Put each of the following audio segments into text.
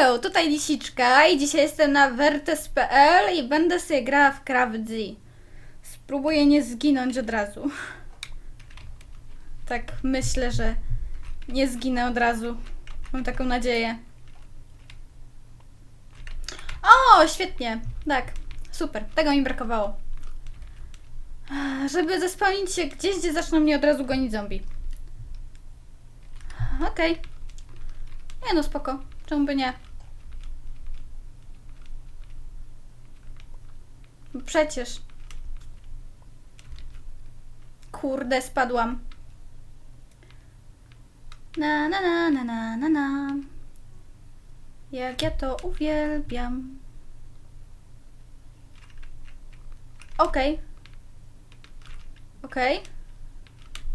Hejo, tutaj Lisiczka i dzisiaj jestem na Vertes.pl i będę sobie grała w Craft Spróbuję nie zginąć od razu. Tak myślę, że nie zginę od razu. Mam taką nadzieję. O, świetnie. Tak, super. Tego mi brakowało. Żeby zespełnić się gdzieś, gdzie zaczną mnie od razu gonić zombie. Okej. Nie no, spoko. Czemu by nie? Przecież. Kurde, spadłam. Na na na na na na na. Jak ja to uwielbiam. Okej. Okej.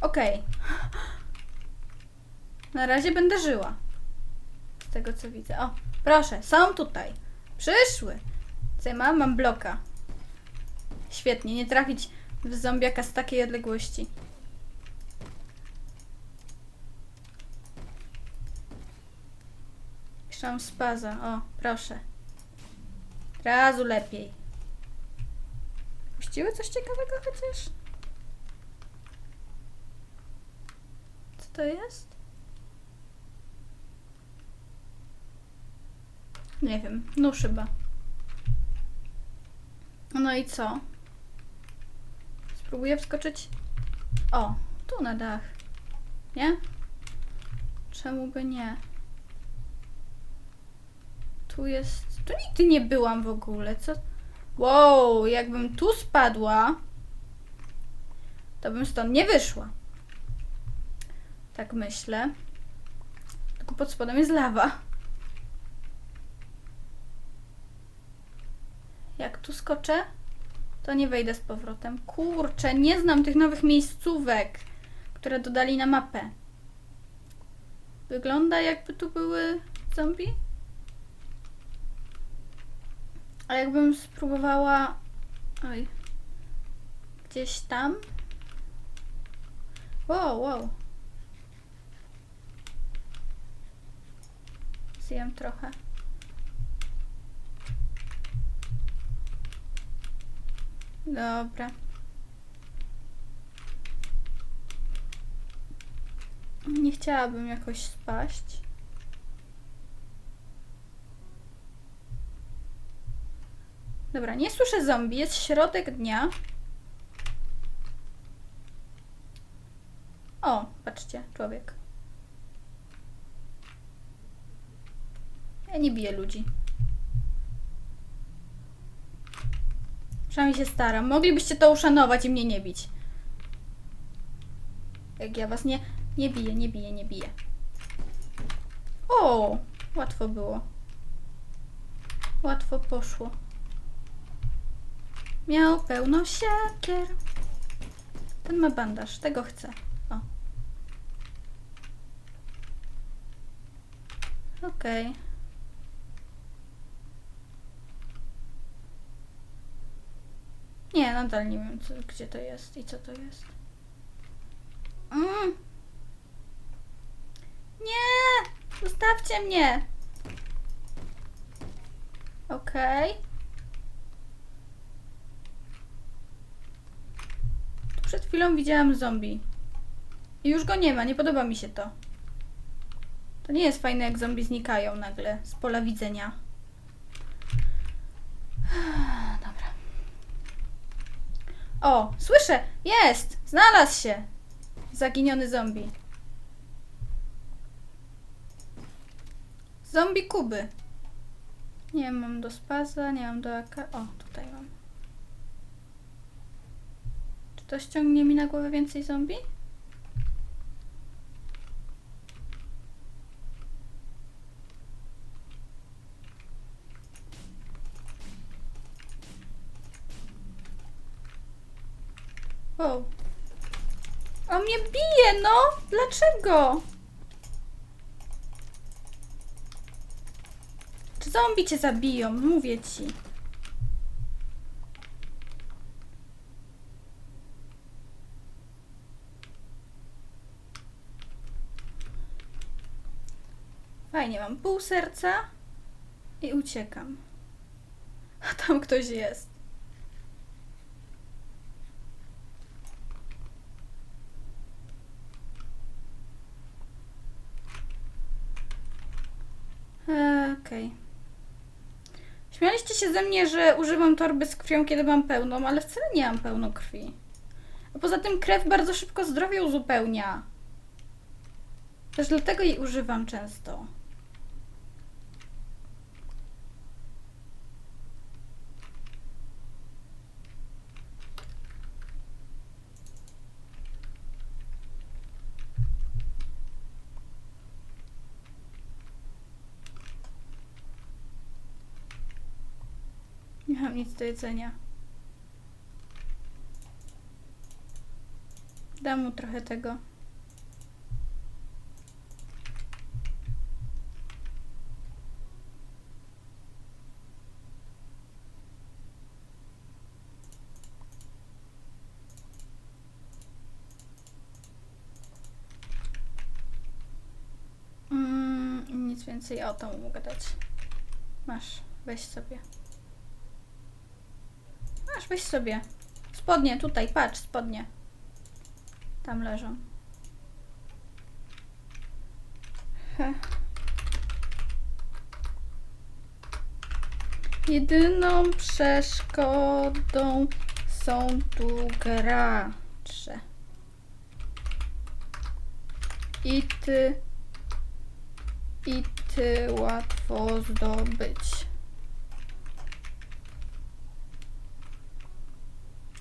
Okej. Na razie będę żyła. Z tego co widzę. O, proszę, są tutaj. Przyszły. Co ja mam? Mam bloka. Świetnie, nie trafić w zombiaka z takiej odległości. Mam spaza. O, proszę. Razu lepiej. Puściły coś ciekawego chociaż? Co to jest? Nie wiem, nóż chyba. No i co? Spróbuję wskoczyć. O, tu na dach. Nie? Czemu by nie? Tu jest. Tu nigdy nie byłam w ogóle. Co? Wow, jakbym tu spadła, to bym stąd nie wyszła. Tak myślę. Tylko pod spodem jest lawa. Jak tu skoczę, to nie wejdę z powrotem. Kurczę, nie znam tych nowych miejscówek, które dodali na mapę. Wygląda jakby tu były zombie. A jakbym spróbowała. Oj. Gdzieś tam. Wow, wow. Zjem trochę. Dobra. Nie chciałabym jakoś spaść. Dobra, nie słyszę zombie. Jest środek dnia. O, patrzcie, człowiek. Ja nie biję ludzi. Przynajmniej się staram. Moglibyście to uszanować i mnie nie bić. Jak ja was nie, nie biję, nie biję, nie biję. O, łatwo było. Łatwo poszło. Miał pełno siekier. Ten ma bandaż, tego chcę. O. Okej. Nie, nadal nie wiem, co, gdzie to jest i co to jest. Mm. Nie! Zostawcie mnie! Okej. Tu Przed chwilą widziałam zombie. I już go nie ma, nie podoba mi się to. To nie jest fajne, jak zombie znikają nagle z pola widzenia. Dobra. O, słyszę! Jest! Znalazł się! Zaginiony zombie. Zombie Kuby. Nie mam do spaza, nie mam do AK. O, tutaj mam. Czy to ściągnie mi na głowę więcej zombie? O. On mnie bije, no! Dlaczego? Czy zombie cię zabiją? Mówię ci. Fajnie, mam pół serca. I uciekam. A tam ktoś jest. Eee, Okej. Śmialiście się ze mnie, że używam torby z krwią, kiedy mam pełną, ale wcale nie mam pełno krwi. A poza tym krew bardzo szybko zdrowie uzupełnia. Też dlatego jej używam często. Nie mam nic do jedzenia. Dam mu trochę tego. Mm, nic więcej. O, to mogę dać. Masz, weź sobie. Masz, weź sobie. Spodnie, tutaj, patrz, spodnie. Tam leżą. He. Jedyną przeszkodą są tu gracze. I ty, i ty łatwo zdobyć.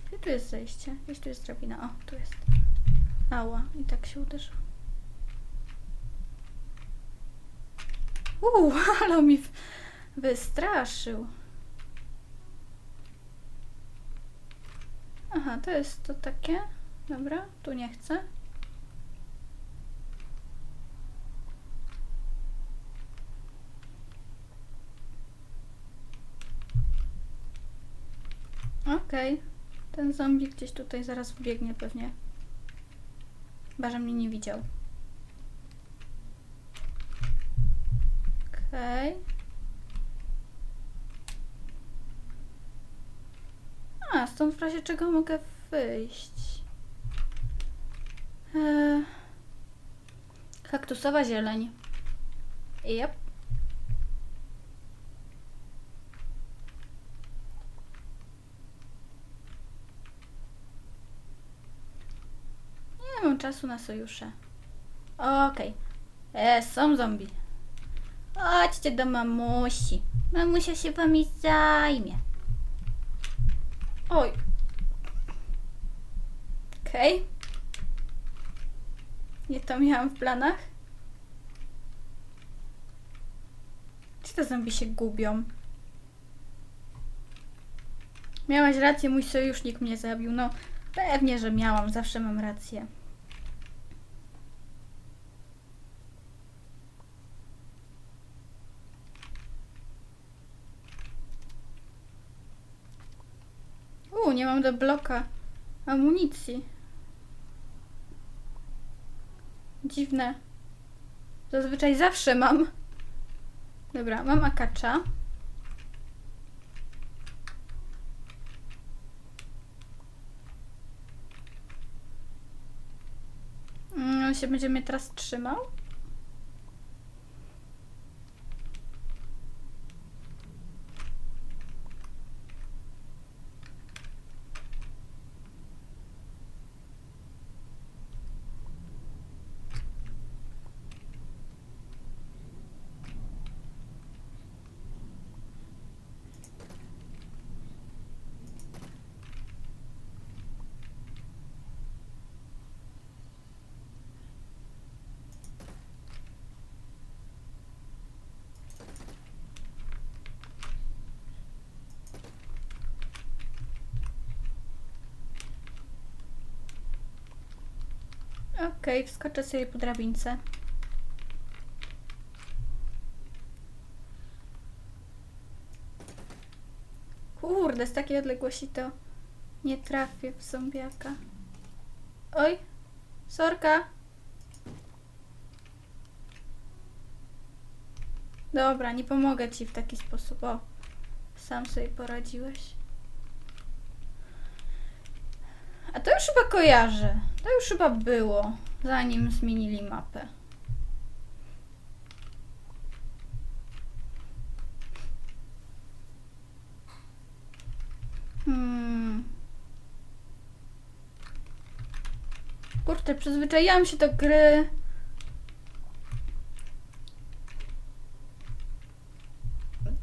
Gdzie tu jest zejście? Gdzieś tu jest drabina. O, tu jest. Ała, i tak się uderzył. Uuu, ale mi wystraszył. Aha, to jest to takie. Dobra, tu nie chcę. Okej. Ten zombie gdzieś tutaj zaraz wbiegnie pewnie. Chyba, że mnie nie widział. Okej. A, stąd w razie czego mogę wyjść. Eee, kaktusowa zieleń. Yep. Nie mam czasu na sojusze. Okej. E, są zombie. Chodźcie do mamusi. Mamusia się wami zajmie. Oj. Okej. Nie to miałam w planach. Czy te zombie się gubią? Miałaś rację, mój sojusznik mnie zabił. No, pewnie, że miałam. Zawsze mam rację. U, nie mam do bloka amunicji. Dziwne. Zazwyczaj zawsze mam. Dobra, mam akacza. Mm, On się będzie mnie teraz trzymał? Okej, wskoczę sobie po drabince. Kurde, z takiej odległości to nie trafię w zombiaka. Oj, sorka. Dobra, nie pomogę ci w taki sposób. O, sam sobie poradziłeś. A to już chyba kojarzę. To już chyba było, zanim zmienili mapę. Hmm. Kurczę, przyzwyczaiłam się do gry.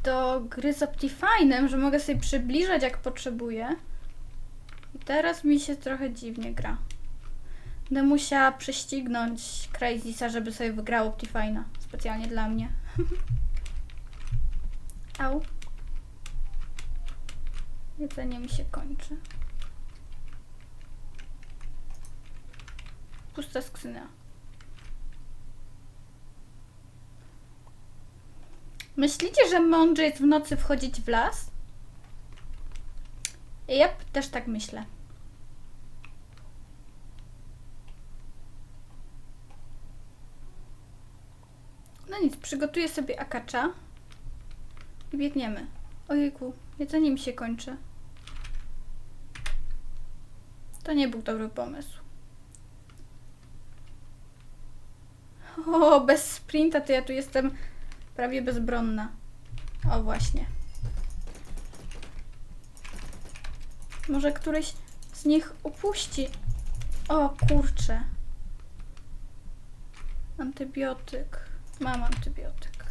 Do gry z Optifine'em, że mogę sobie przybliżać jak potrzebuję. Teraz mi się trochę dziwnie gra. Będę musiała prześcignąć Crazisa, żeby sobie wygrał Optifine'a. Specjalnie dla mnie. Au. Jedzenie mi się kończy. Pusta skrzynia. Myślicie, że mądrze jest w nocy wchodzić w las? Ja też tak myślę. No nic, przygotuję sobie akacza i biegniemy. Ojejku, jedzenie mi się kończy. To nie był dobry pomysł. O, bez sprinta to ja tu jestem prawie bezbronna. O, właśnie. Może któryś z nich upuści. O, kurczę. Antybiotyk. Mam antybiotyk.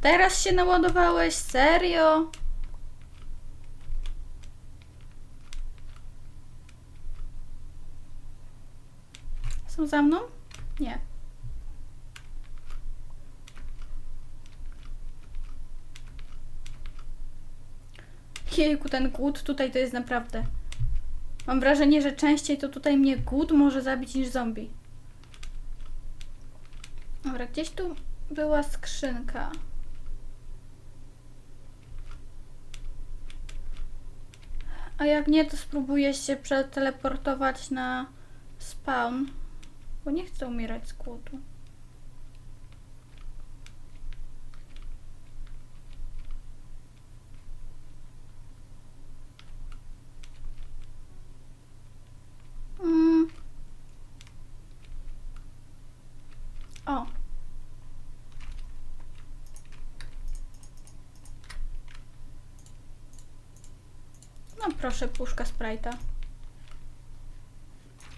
Teraz się naładowałeś? Serio? Są za mną? Nie. Jejku, ten głód tutaj to jest naprawdę. Mam wrażenie, że częściej to tutaj mnie głód może zabić niż zombie. Dobra, gdzieś tu była skrzynka. A jak nie, to spróbuję się przeteleportować na spawn, bo nie chcę umierać z głodu. Mm. O. Proszę, puszka Sprite'a.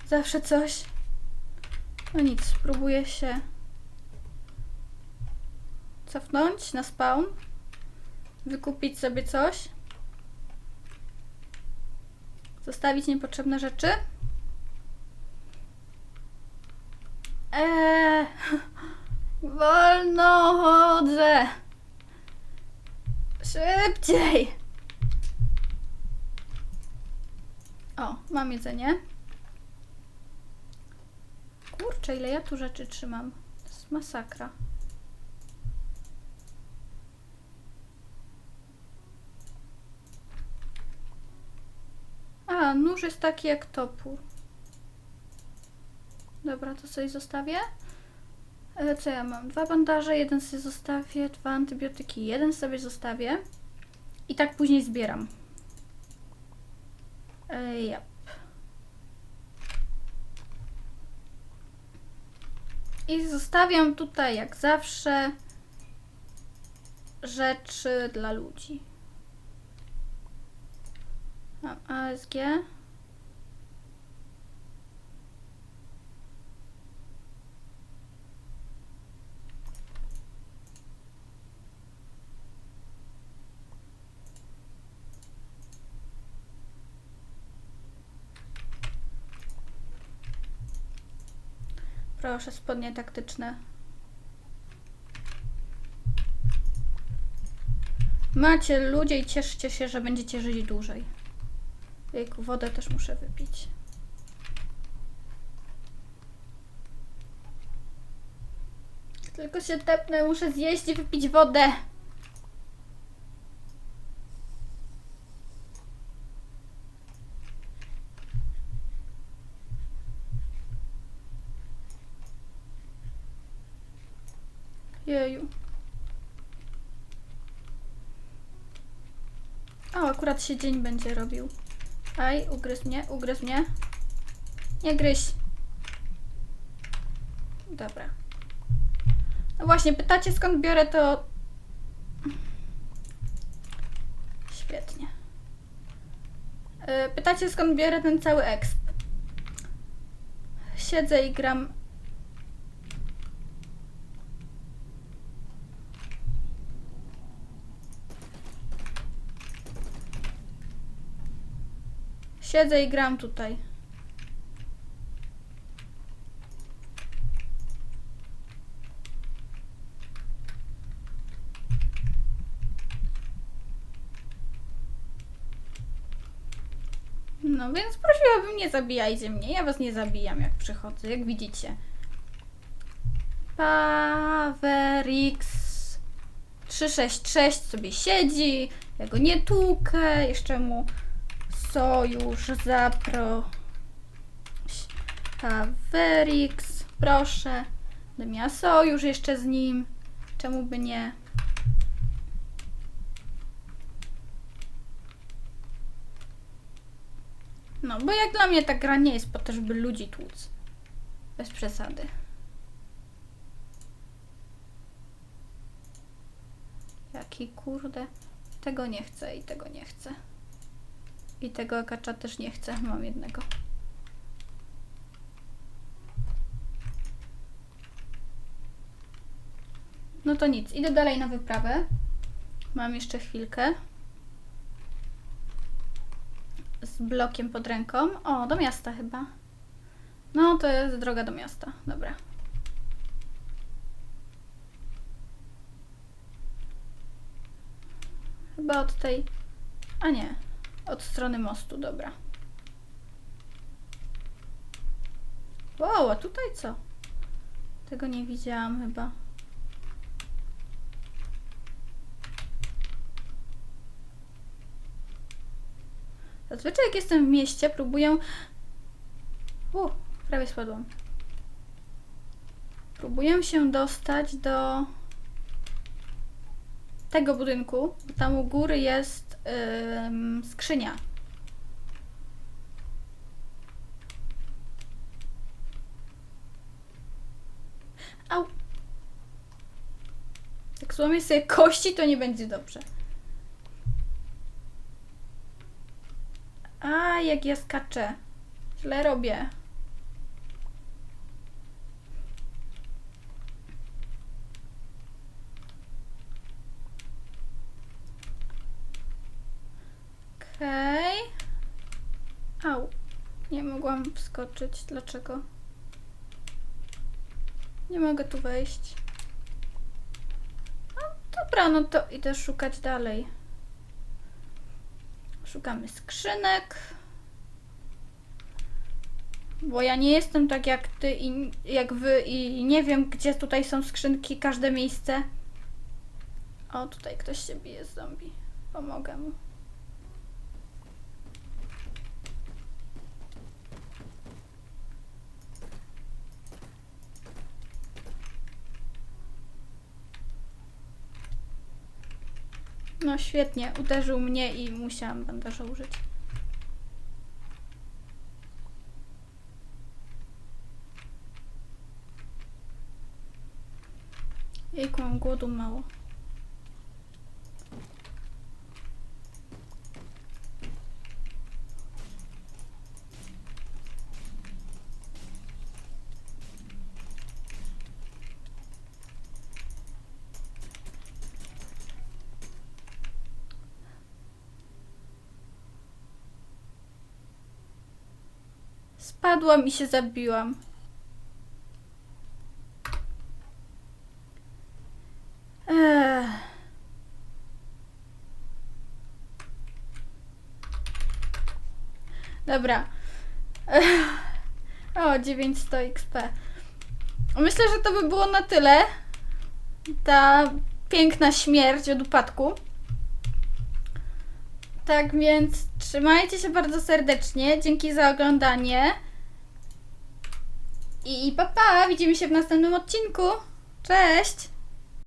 Zawsze coś. No nic, spróbuję się cofnąć na spawn. Wykupić sobie coś. Zostawić niepotrzebne rzeczy. Eee, wolno chodzę. Szybciej. O, mam jedzenie. Kurczę, ile ja tu rzeczy trzymam. To jest masakra. A, nóż jest taki jak topór. Dobra, to sobie zostawię. E, Co ja mam? Dwa bandaże, jeden sobie zostawię, dwa antybiotyki, jeden sobie zostawię. I tak później zbieram. Ja. I zostawiam tutaj, jak zawsze, rzeczy dla ludzi. ASG. Proszę, spodnie taktyczne. Macie ludzie i cieszcie się, że będziecie żyć dłużej. Jejku, wodę też muszę wypić. Tylko się tepnę, muszę zjeść i wypić wodę. O, akurat się dzień będzie robił. Aj, ugryzł mnie, ugryzł mnie. Nie gryź. Dobra. No właśnie, pytacie skąd biorę to... Świetnie. Yy, Pytacie skąd biorę ten cały exp. Siedzę i gram Siedzę i gram tutaj. No więc prosiłabym, nie zabijajcie mnie. Ja was nie zabijam, jak przychodzę, jak widzicie. Pawerix 366 sobie siedzi. Ja go nie tłukę. Jeszcze mu sojusz zapro. Pawerix, proszę. Będę miała sojusz jeszcze z nim. Czemu by nie? No, bo jak dla mnie ta gra nie jest po to, żeby ludzi tłuc. Bez przesady. Jaki kurde. Tego nie chcę i tego nie chcę. I tego akacza też nie chcę. Mam jednego. No to nic. Idę dalej na wyprawę. Mam jeszcze chwilkę. Z blokiem pod ręką. O, do miasta chyba. No, to jest droga do miasta. Dobra. Chyba od tej. A nie. Od strony mostu, dobra. Wow, a tutaj co? Tego nie widziałam chyba. Zazwyczaj jak jestem w mieście, próbuję... U, prawie spadłam. Próbuję się dostać do tego budynku, tam u góry jest ym, skrzynia. Au. Jak złamię sobie kości, to nie będzie dobrze. A, jak ja skaczę. Źle robię. Okej. Au. Nie mogłam wskoczyć. Dlaczego? Nie mogę tu wejść. No, dobra, no to idę szukać dalej. Szukamy skrzynek. Bo ja nie jestem tak jak ty i jak wy i nie wiem, gdzie tutaj są skrzynki, każde miejsce. O, tutaj ktoś się bije z zombie. Pomogę mu. No świetnie, uderzył mnie i musiałam bandaża użyć. Jejku, mam głodu mało. Spadłam i się zabiłam. Ech. Dobra. O, 900 XP. Myślę, że to by było na tyle. Ta piękna śmierć od upadku. Tak więc trzymajcie się bardzo serdecznie. Dzięki za oglądanie. I pa pa, widzimy się w następnym odcinku. Cześć!